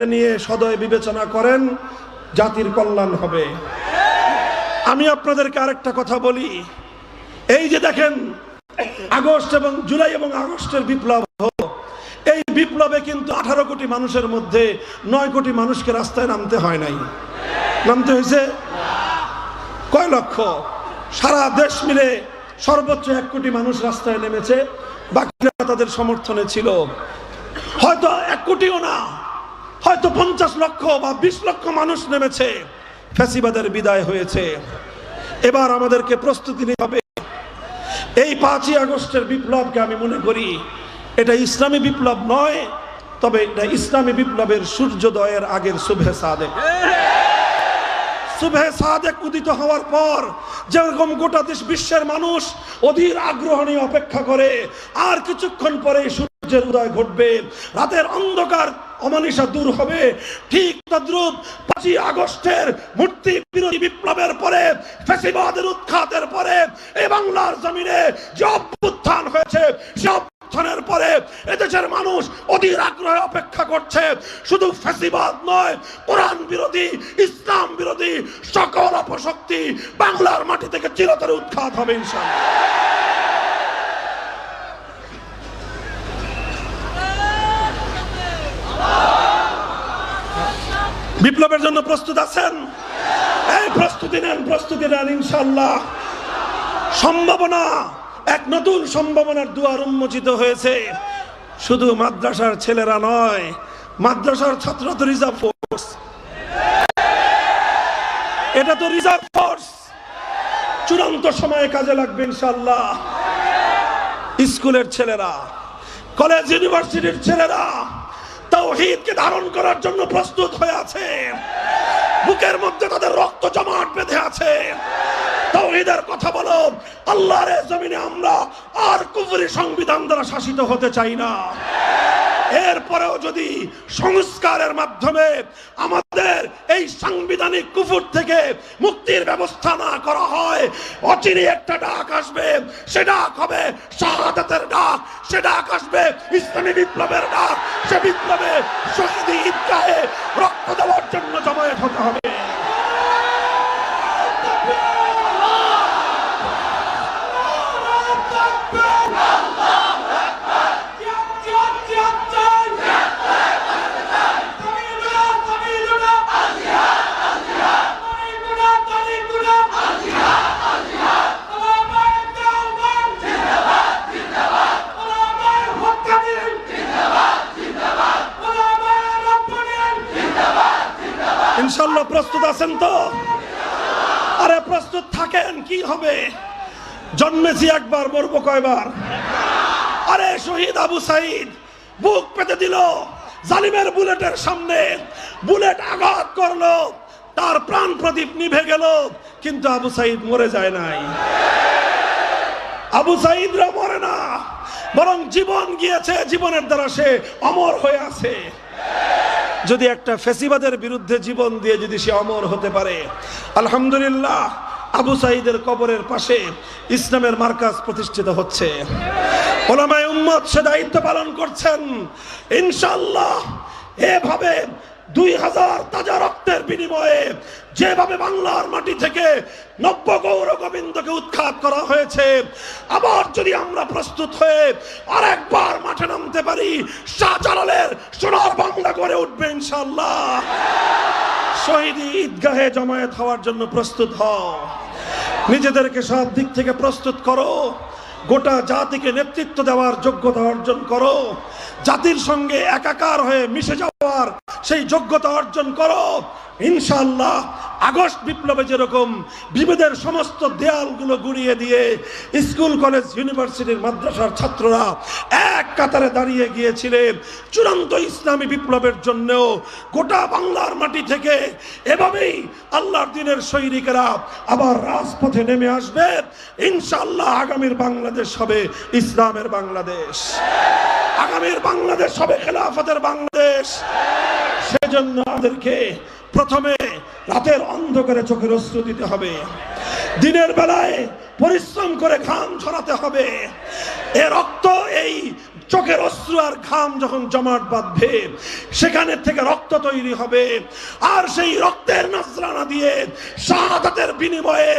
নিয়ে সদয় বিবেচনা করেন, জাতির কল্যাণ হবে। আমি আপনাদেরকে আরেকটা কথা বলি। এই যে দেখেন, আগস্ট এবং জুলাই এবং আগস্টের বিপ্লব। এই বিপ্লবে কিন্তু আঠারো কোটি মানুষের মধ্যে নয় কোটি মানুষকে রাস্তায় নামতে হয় নাই। নামতে হয়েছে কয় লক্ষ? সারা দেশ মিলে সর্বোচ্চ এক কোটি মানুষ রাস্তায় নেমেছে, বাকিরা তাদের সমর্থনে ছিল। হয়তো এক কোটিও না হয়তো পঞ্চাশ লক্ষ বা বিশ লক্ষ মানুষ নেমেছে, ফ্যাসিবাদের বিদায় হয়েছে। এবার আমাদেরকে প্রস্তুতি নিতে হবে। এই পাঁচই আগস্টের বিপ্লবকে আমি মনে করি, এটা ইসলামী বিপ্লব নয়, তবে এটা ইসলামী বিপ্লবের সূর্যোদয়ের আগের শুভে সাদেক। শুভে সাদেক উদিত হওয়ার পর যেরকম গোটা দেশ বিশ্বের মানুষ অধীর আগ্রহ নিয়ে অপেক্ষা করে, আর কিছুক্ষণ পরে সূর্যের উদয় ঘটবে, রাতের অন্ধকার অমানিসা দূর হবে। ঠিক তদ্রুপ পাঁচই আগস্টের মূর্তি বিরোধী বিপ্লবের পরে ফ্যাসিবাদের উৎখাতের পরে, এই বাংলার জমিনে যে অভ্যুত্থান হয়েছে, সে অভ্যুত্থানের পরে এদেশের মানুষ অধীর আগ্রহে অপেক্ষা করছে। শুধু ফ্যাসিবাদ নয়, কোরআন বিরোধী, ইসলাম বিরোধী সকল অপশক্তি বাংলার মাটি থেকে চিরতরে উৎখাত হবে ইনশাআল্লাহ। বিপ্লবের জন্য প্রস্তুত আছেন? এই প্রস্তুতি নেন প্রস্তুতি নেন ইনশাল্লাহ সম্ভাবনা, এক নতুন সম্ভাবনার দুয়ার উন্মোচিত হয়েছে। শুধু মাদ্রাসার ছেলেরা নয়, মাদ্রাসার ছাত্র তো রিজার্ভ ফোর্স এটা তো রিজার্ভ ফোর্স চূড়ান্ত সময়ে কাজে লাগবে ইনশাল্লাহ স্কুলের ছেলেরা, কলেজ, ইউনিভার্সিটির ছেলেরা তাওহীদকে ধারণ করার জন্য প্রস্তুত হয়ে আছে। বুকের মধ্যে তাদের রক্ত জমাট বেঁধে আছে। তাওহীদের কথা বলো, আল্লাহর জমিনে আমরা আর কুফরি সংবিধান দ্বারা শাসিত হতে চাই না। এরপরেও যদি সংস্কারের মাধ্যমে আমাদের এই সাংবিধানিক কুফুর থেকে মুক্তির ব্যবস্থা না করা হয় অচিরে একটা ডাক আসবে। সে ডাক হবে শাহাদাতের ডাক, সে ডাক আসবে ইসলামী বিপ্লবের ডাক, সে বিপ্লবে শহীদ ঈদগাহে রক্ত দেওয়ার জন্য জমায়েত হতে হবে। ইনশাল্লাহ প্রস্তুত আছেন তো আরে প্রস্তুত থাকেন কি হবে? জন্মেছি একবার, মরবো কয়বার? আরে শহীদ আবু সাইদ, বুক পেতে দিল, জালিমের বুলেটের সামনে। বুলেট আঘাত করল, তার প্রাণ প্রদীপ নিভে গেল, কিন্তু আবু সাইদ মরে যায় নাই। আবু সাইদরা মরে না, বরং জীবন গিয়েছে, জীবনের দ্বারা সে অমর হয়ে আছে। যদি একটা ফেসিবাদের বিরুদ্ধে জীবন দিয়ে যদি সে অমর হতে পারে, আলহামদুলিল্লাহ আবু সাইদের কবরের পাশে ইসলামের মার্কাজ প্রতিষ্ঠিত হচ্ছে। ওলামায় উম্মত সে দায়িত্ব পালন করছেন। ইনশাল্লাহ এভাবে দুই হাজার তাজা রক্তের বিনিময়ে যেভাবে বাংলার মাটি থেকে নব্য গৌর গোবিন্দকে উৎখাত করা হয়েছে, আবার যদি আমরা প্রস্তুত হয়ে আরেকবার মাঠে নামতে পারি, শাহজালালের সোনার বাংলা করে উঠবে ইনশাল্লাহ শহীদ ঈদগাহে জমায়েত হওয়ার জন্য প্রস্তুত হও। নিজেদেরকে সব দিক থেকে প্রস্তুত করো। গোটা জাতিকে নেতৃত্ব দেওয়ার যোগ্যতা অর্জন করো। জাতির সঙ্গে একাকার হয়ে মিশে যাওয়ার সেই যোগ্যতা অর্জন করো। ইনশাল্লাহ আগস্ট বিপ্লবে যেরকম বিভেদের সমস্ত দেয়ালগুলো গুড়িয়ে দিয়ে স্কুল, কলেজ, ইউনিভার্সিটির মাদ্রাসার ছাত্ররা এক কাতারে দাঁড়িয়ে গিয়েছিলেন, চূড়ান্ত ইসলামী বিপ্লবের জন্যও গোটা বাংলার মাটি থেকে এভাবেই আল্লাহর দিনের সৈনিকেরা আবার রাজপথে নেমে আসবে। ইনশাল্লাহ আগামীর বাংলাদেশ হবে ইসলামের বাংলাদেশ। আগামীর বাংলাদেশ হবে খেলাফতের বাংলাদেশ। সেজন্য আমাদেরকে প্রথমে রাতের অন্ধকারে চোখের অস্ত্র দিতে হবে। দিনের বেলায় পরিশ্রম করে ঘাম ছড়াতে হবে। এ রক্ত এই চোখের অশ্রু আর ঘাম যখন জমাট বাঁধবে, সেখানে থেকে রক্ত তৈরি হবে। আর সেই রক্তের নজরানা দিয়ে শাহাদাতের বিনিময়ে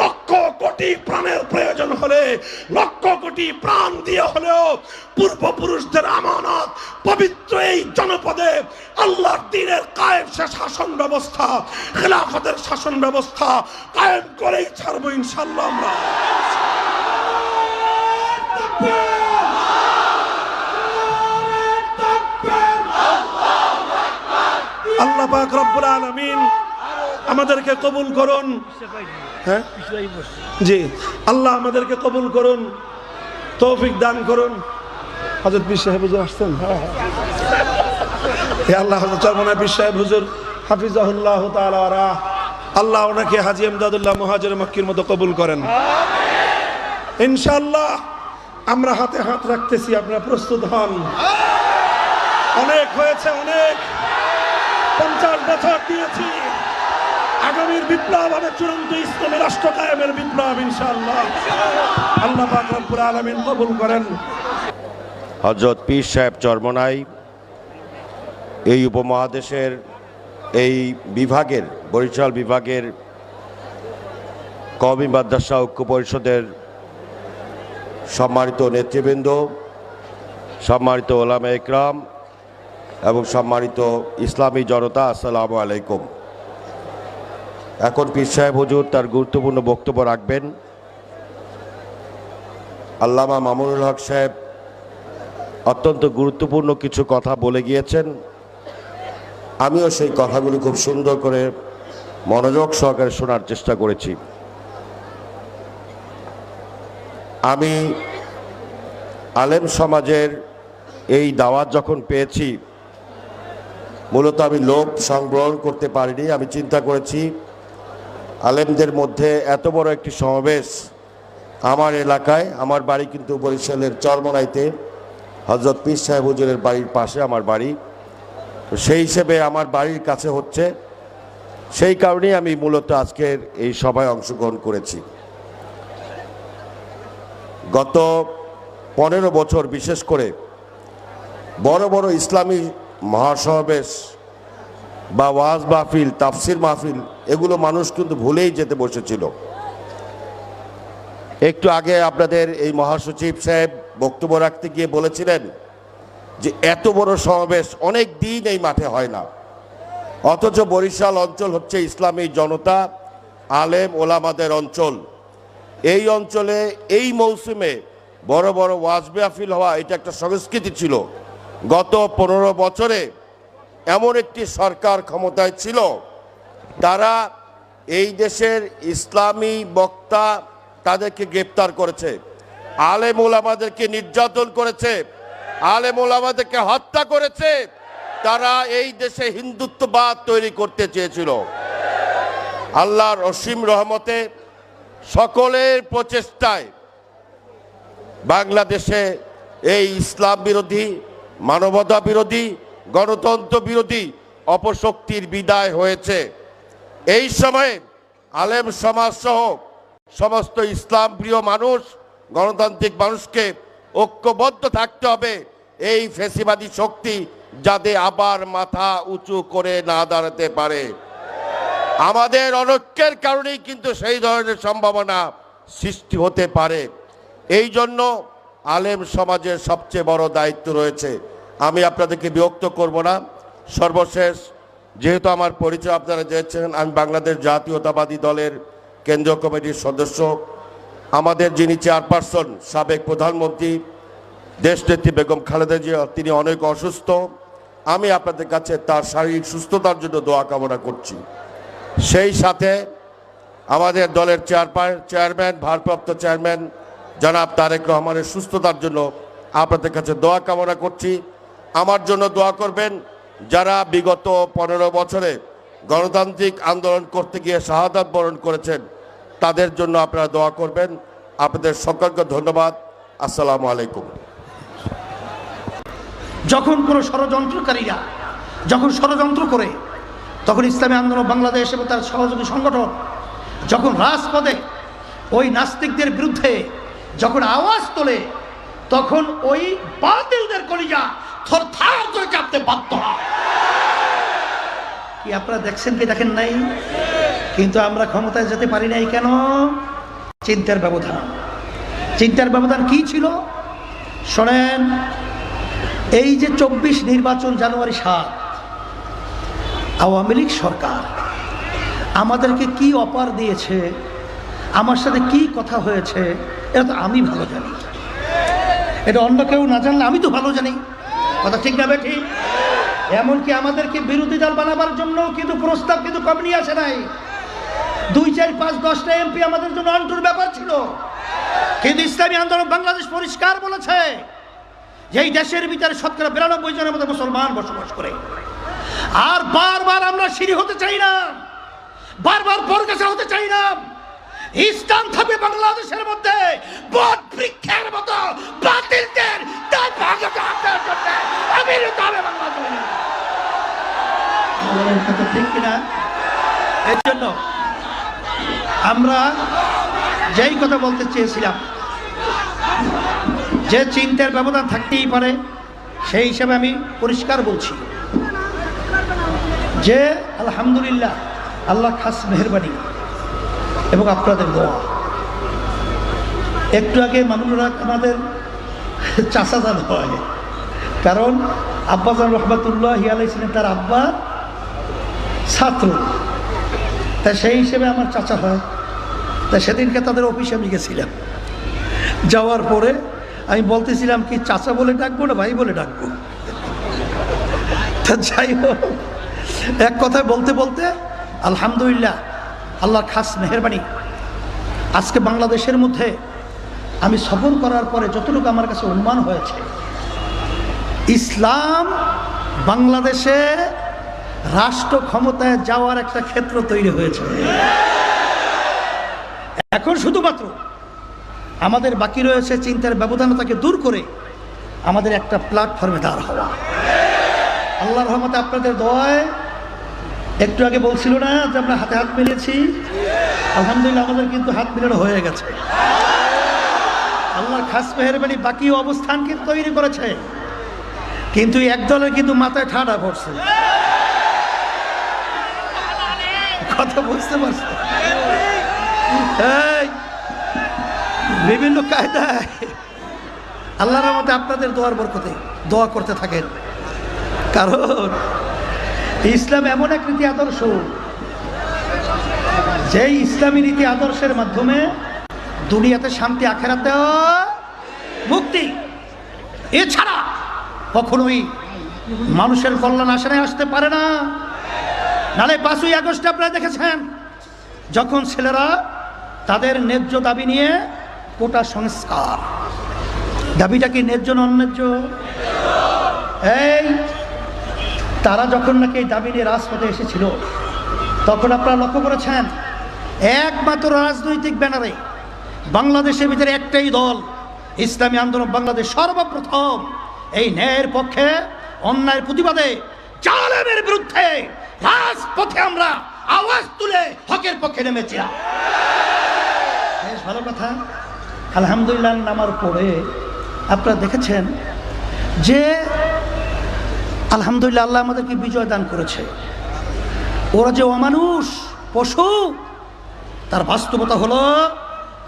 লক্ষ কোটি প্রাণের প্রয়োজন হলে, লক্ষ কোটি প্রাণ দিয়ে হলেও পূর্বপুরুষদের আমানত পবিত্র এই জনপদে আল্লাহর দিনের কায়েম সে শাসন ব্যবস্থা, খেলাফতের শাসন ব্যবস্থা কায়েম করেই ছাড়বো ইনশাল্লাহ আমরা। আল্লাহ পাক রব্বুল আলামিন আমাদেরকে কবুল করুন। হ্যাঁ? জি, আল্লাহ আমাদেরকে কবুল করুন, তৌফিক দান করুন। হজরত বিশ সাহেব হুজুর আসছেন? হে আল্লাহ হজরত চরমনা বিশ সাহেব হুজুর, হাফিজাহুল্লাহ তাআলা আল্লাহ ওনাকে হাজি এমদাদুল্লাহ মহাজের মক্কির মতো কবুল করেন। ইনশাল্লাহ আমরা হাতে হাত রাখতেছি, আপনারা প্রস্তুত হন। অনেক হয়েছে, অনেক। পঞ্চাশ বছর দিয়েছি। আগামীর বিপ্লব হবে চূড়ান্ত ইসলামী রাষ্ট্র কায়েমের বিপ্লব, ইনশাআল্লাহ। আল্লাহ পাক আলামিন কবুল করেন। হজরত পীর সাহেব চরমনাই এই উপমহাদেশের, এই বিভাগের, বরিশাল বিভাগের কওমি মাদ্রাসা ঐক্য পরিষদের সম্মানিত নেতৃবৃন্দ, সম্মানিত ওলামা একরাম এবং সম্মানিত ইসলামী জনতা, আসসালামু আলাইকুম। এখন পীর সাহেব হুজুর তার গুরুত্বপূর্ণ বক্তব্য রাখবেন। আল্লামা মামুনুল হক সাহেব অত্যন্ত গুরুত্বপূর্ণ কিছু কথা বলে গিয়েছেন। আমিও সেই কথাগুলি খুব সুন্দর করে মনোযোগ সহকারে শোনার চেষ্টা করেছি। আমি আলেম সমাজের এই দাওয়াত যখন পেয়েছি মূলত আমি লোভ সংগ্রহণ করতে পারিনি, আমি চিন্তা করেছি আলেমদের মধ্যে এত বড় একটি সমাবেশ আমার এলাকায়, আমার বাড়ি কিন্তু বরিশালের চরমনাইতে হজরত পীর সাহেব হুজুরের বাড়ির পাশে আমার বাড়ি। তো সেই হিসেবে আমার বাড়ির কাছে হচ্ছে, সেই কারণেই আমি মূলত আজকের এই সভায় অংশগ্রহণ করেছি। গত পনেরো বছর বিশেষ করে বড় বড় ইসলামী মহাসমাবেশ বা ওয়াজ মাহফিল, তাফসির মাহফিল, এগুলো মানুষ কিন্তু ভুলেই যেতে বসেছিল। একটু আগে আপনাদের এই মহাসচিব সাহেব বক্তব্য রাখতে গিয়ে বলেছিলেন যে, এত বড় সমাবেশ অনেক দিন এই মাঠে হয় না। অথচ বরিশাল অঞ্চল হচ্ছে ইসলামী জনতা, আলেম, ওলামাদের অঞ্চল। এই অঞ্চলে এই মৌসুমে বড় বড় ওয়াজ মাহফিল হওয়া, এটা একটা সংস্কৃতি ছিল। গত পনেরো বছরে এমন একটি সরকার ক্ষমতায় ছিল, তারা এই দেশের ইসলামী বক্তা তাদেরকে গ্রেপ্তার করেছে আলেম ওলামাদেরকে নির্যাতন করেছে আলেম ওলামাদেরকে হত্যা করেছে, তারা এই দেশে হিন্দুত্ববাদ তৈরি করতে চেয়েছিল। আল্লাহর অসীম রহমতে সকলের প্রচেষ্টায় বাংলাদেশে এই ইসলাম বিরোধী মানবতা বিরোধী, গণতন্ত্র বিরোধী অপশক্তির বিদায় হয়েছে। এই সময়ে আলেম সমাজ সহ সমস্ত ইসলাম প্রিয় মানুষ, গণতান্ত্রিক মানুষকে ঐক্যবদ্ধ থাকতে হবে। এই ফেসিবাদী শক্তি যাতে আবার মাথা উঁচু করে না দাঁড়াতে পারে। আমাদের অনৈক্যের কারণেই কিন্তু সেই ধরনের সম্ভাবনা সৃষ্টি হতে পারে। এই জন্য আলেম সমাজের সবচেয়ে বড় দায়িত্ব রয়েছে। আমি আপনাদেরকে বিরক্ত করব না। সর্বশেষ, যেহেতু আমার পরিচয় আপনারা জেনেছেন, আমি বাংলাদেশ জাতীয়তাবাদী দলের কেন্দ্রীয় কমিটির সদস্য। আমাদের যিনি চেয়ারপারসন, সাবেক প্রধানমন্ত্রী, দেশনেত্রী বেগম খালেদা জিয়া, তিনি অনেক অসুস্থ। আমি আপনাদের কাছে তার শারীরিক সুস্থতার জন্য দোয়া কামনা করছি। সেই সাথে আমাদের দলের চেয়ারপার, চেয়ারম্যান, ভারপ্রাপ্ত চেয়ারম্যান, জনাব তারেক রহমানের সুস্থতার জন্য আপনাদের কাছে দোয়া কামনা করছি। আমার জন্য দোয়া করবেন যারা বিগত পনেরো বছরে গণতান্ত্রিক আন্দোলন করতে গিয়ে শাহাদাত বরণ করেছেন, তাদের জন্য আপনারা দোয়া করবেন। আপনাদের সকলকে ধন্যবাদ। আসসালামু আলাইকুম। যখন কোনো ষড়যন্ত্রকারীরা যখন ষড়যন্ত্র করে, তখন ইসলামী আন্দোলন বাংলাদেশ এবং তার সহযোগী সংগঠন যখন রাজপথে ওই নাস্তিকদের বিরুদ্ধে যখন আওয়াজ তোলে, তখন ওই বাতিলদের কলিজা থর থার করে কাঁপতে বাধ্য কি আপনারা দেখছেন কি দেখেন নাই? কিন্তু আমরা ক্ষমতায় যেতে পারি নাই কেন? চিন্তার ব্যবধান। চিন্তার ব্যবধান কি ছিল? শোনেন, এই যে চব্বিশ নির্বাচন জানুয়ারি সাত, আওয়ামী লীগ সরকার আমাদেরকে কি অপার দিয়েছে? আমার সাথে কি কথা হয়েছে? এটা তো আমি ভালো জানি। এটা অন্য কেউ না জানলে আমি তো ভালো জানি। কথা ঠিক না ঠিক? এমনকি আমাদেরকে বিরোধী দল বানাবার জন্য কিন্তু প্রস্তাব কিন্তু কম নিয়ে আসে নাই? দুই, চার, পাঁচ, দশটা এমপি আমাদের জন্য অন্টুর ব্যাপার ছিল। কিন্তু ইসলামী আন্দোলন বাংলাদেশ পরিষ্কার বলেছে যে এই দেশের ভিতরে শতকরা বিরানব্বই জনের মধ্যে মুসলমান বসবাস করে। আর বারবার আমরা সিঁড়ি হতে চাই না। বারবার বরগাছা হতে চাই না। ইসলাম থাকবে বাংলাদেশের মধ্যে বৃক্ষের মতো বাতিলদের তার ভাগতে আসার জন্য হবে ঠিক কিনা? এর জন্য আমরা যেই কথা বলতে চেয়েছিলাম, যে চিন্তার ব্যবধান থাকতেই পারে, সেই হিসাবে আমি পরিষ্কার বলছি যে আলহামদুলিল্লাহ, আল্লাহ খাস মেহরবানি। এবং আপনাদের দোয়া। একটু আগে মামুনুরা আমাদের চাষাজান হয়। কারণ আব্বাজান রহমতুল্লাহ হিয়ালাই ছিলেন তার আব্বা ছাত্র। তা সেই হিসেবে আমার চাচা হয়। তা সেদিনকে তাদের অফিসে আমি গেছিলাম। যাওয়ার পরে আমি বলতেছিলাম কি, চাচা বলে ডাকবো না ভাই বলে ডাকবো? তা যাই হোক, এক কথায় বলতে বলতে আলহামদুলিল্লাহ আল্লাহর খাস মেহরবানি। আজকে বাংলাদেশের মধ্যে আমি সফর করার পরে যতটুকু আমার কাছে অনুমান হয়েছে, ইসলাম বাংলাদেশে রাষ্ট্র ক্ষমতায় যাওয়ার একটা ক্ষেত্র তৈরি হয়েছে। এখন শুধুমাত্র আমাদের বাকি রয়েছে চিন্তার ব্যবধানতাকে দূর করে আমাদের একটা প্ল্যাটফর্মে দাঁড় হওয়া। আল্লাহ রহমতে আপনাদের দোয়ায় একটু আগে বলছিল না যে আমরা হাতে হাত মিলিয়েছি আলহামদুলিল্লাহ আমাদের কিন্তু হাত মিলানো হয়ে গেছে। আল্লাহর খাস মেহরবানি বাকি অবস্থান কিন্তু তৈরি করেছে। কিন্তু একদলের কিন্তু মাথায় ঠাডা পড়ছে। কথা বুঝতে পারছ? বিভিন্ন কায়দায় আল্লাহর রহমতে আপনাদের দোয়ার বরকতে দোয়া করতে থাকেন। কারণ ইসলাম এমন এক রীতি আদর্শ যে ইসলামী রীতি আদর্শের মাধ্যমে দুনিয়াতে শান্তি, আখেরাতে মুক্তি। এছাড়া কখনোই মানুষের কল্যাণ আসানে আসতে পারে না। নালে পাঁচই আগস্টে আপনারা দেখেছেন, যখন ছেলেরা তাদের ন্যায্য দাবি নিয়ে কোটা সংস্কার। দাবিটা কি ন্যায্য না অন্যায্য? এই তারা যখন নাকি এই দাবি নিয়ে রাজপথে এসেছিল, তখন আপনারা লক্ষ্য করেছেন, একমাত্র রাজনৈতিক ব্যানারে বাংলাদেশের ভিতরে একটাই দল, ইসলামী আন্দোলন বাংলাদেশ সর্বপ্রথম এই ন্যায়ের পক্ষে অন্যায়ের প্রতিবাদে জালেমের বিরুদ্ধে রাজপথে আমরা আওয়াজ তুলে হকের পক্ষে নেমেছিলাম বেশ ভালো কথা। আলহামদুলিল্লাহ নামার পরে আপনারা দেখেছেন যে আলহামদুলিল্লাহ, আল্লাহ আমাদেরকে বিজয় দান করেছে। ওরা যে অমানুষ, পশু, তার বাস্তবতা হলো,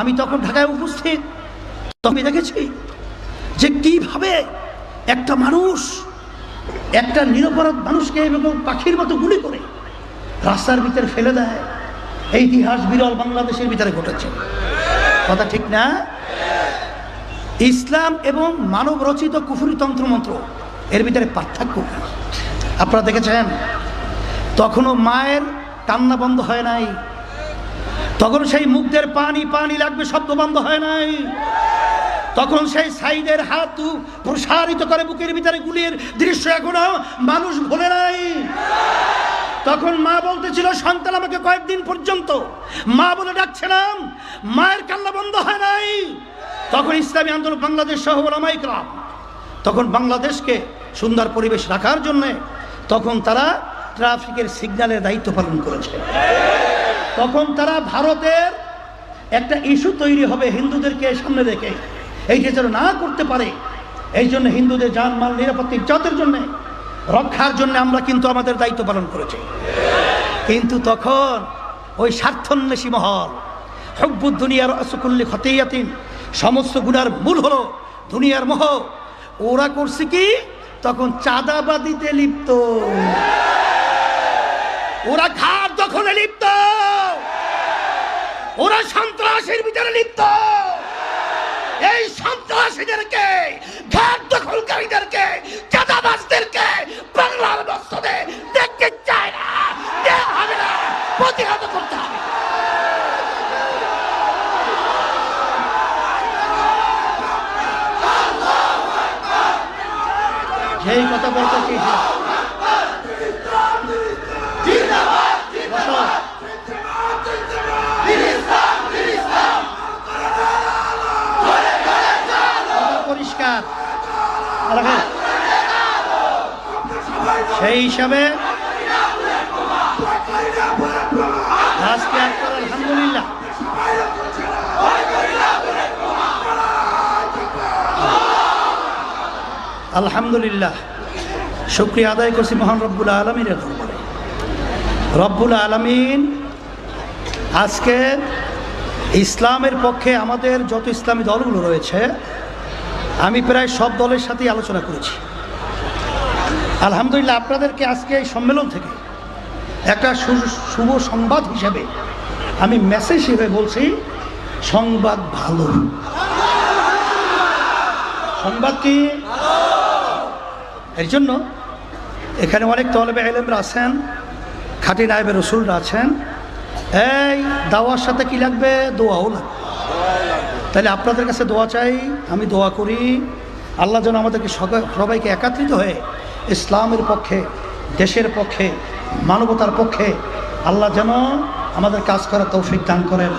আমি তখন ঢাকায় উপস্থিত তবে দেখেছি যে কীভাবে একটা মানুষ, একটা নিরপরাধ মানুষকে এরকম পাখির মতো গুলি করে, রাস্তার ভিতরে ফেলে দেয়। এই ইতিহাস বিরল বাংলাদেশের ভিতরে ঘটেছে। কথা ঠিক না? ইসলাম এবং মানব রচিত কুফুরি তন্ত্রমন্ত্র এর ভিতরে পার্থক্য আপনারা দেখেছেন? তখনও মায়ের কান্না বন্ধ হয় নাই। তখন সেই মুখদের পানি পানি লাগবে, শব্দ বন্ধ হয় নাই। তখন সেই সাইদের হাত প্রসারিত করে বুকের ভিতরে গুলির দৃশ্য এখনও মানুষ ভোলে নাই। তখন মা বলতেছিল, সন্তান আমাকে কয়েকদিন পর্যন্ত মা বলে ডাকছিলাম মায়ের কান্না বন্ধ হয় নাই। তখন ইসলামী আন্দোলন বাংলাদেশ সহ ওলামাইকরাম তখন বাংলাদেশকে সুন্দর পরিবেশ রাখার জন্যে তখন তারা ট্রাফিকের সিগন্যালের দায়িত্ব পালন করেছে। তখন তারা ভারতের একটা ইস্যু তৈরি হবে হিন্দুদেরকে সামনে রেখে। এইটা যেন না করতে পারে, এই জন্য হিন্দুদের যান মাল নিরাপত্তা ইজ্জতের জন্যে, রক্ষার জন্য আমরা কিন্তু আমাদের দায়িত্ব পালন করেছি। কিন্তু তখন ওই স্বার্থন্বেষী মহল হব্বুদ দুনিয়ার অসুকুল্লি খতিয়াতিন, সমস্ত গুণার মূল হলো দুনিয়ার মোহ। ওরা করছে কি? তখন চাঁদাবাদিতে লিপ্ত। ওরা ঘাট দখলে লিপ্ত। ওরা সন্ত্রাসের ভিতরে লিপ্ত। এই সন্ত্রাসীদেরকে, ঘাট দখলকারীদেরকে, চাঁদাবাজদেরকে বাংলার মস্তদে দেখতে চায় না। না। প্রতিহত করতে যেই কথা বলতে চেয়েছিলাম বসো। কথা পরিষ্কার রাখেন। সেই হিসাবে আজকে আপনার আলহামদুলিল্লাহ আলহামদুলিল্লাহ। শুক্রিয়া আদায় করছি মহান রব্বুল আলমিনের রব্বুল আলমিন আজকে ইসলামের পক্ষে আমাদের যত ইসলামী দলগুলো রয়েছে, আমি প্রায় সব দলের সাথেই আলোচনা করেছি। আলহামদুলিল্লাহ, আপনাদেরকে আজকে এই সম্মেলন থেকে একটা শুভ সংবাদ হিসেবে আমি মেসেজ হিসেবে বলছি, সংবাদ ভালো। সংবাদ কি? এর জন্য এখানে অনেক তলবে এলেমরা আছেন, খাটি নাইবে রসুলরা আছেন। এই দাওয়ার সাথে কি লাগবে? দোয়াও লাগবে। তাহলে আপনাদের কাছে দোয়া চাই, আমি দোয়া করি, আল্লাহ যেন আমাদেরকে সবাই- সবাইকে একাত্রিত হয়ে ইসলামের পক্ষে, দেশের পক্ষে, মানবতার পক্ষে, আল্লাহ যেন আমাদের কাজ করার তৌফিক দান করেন।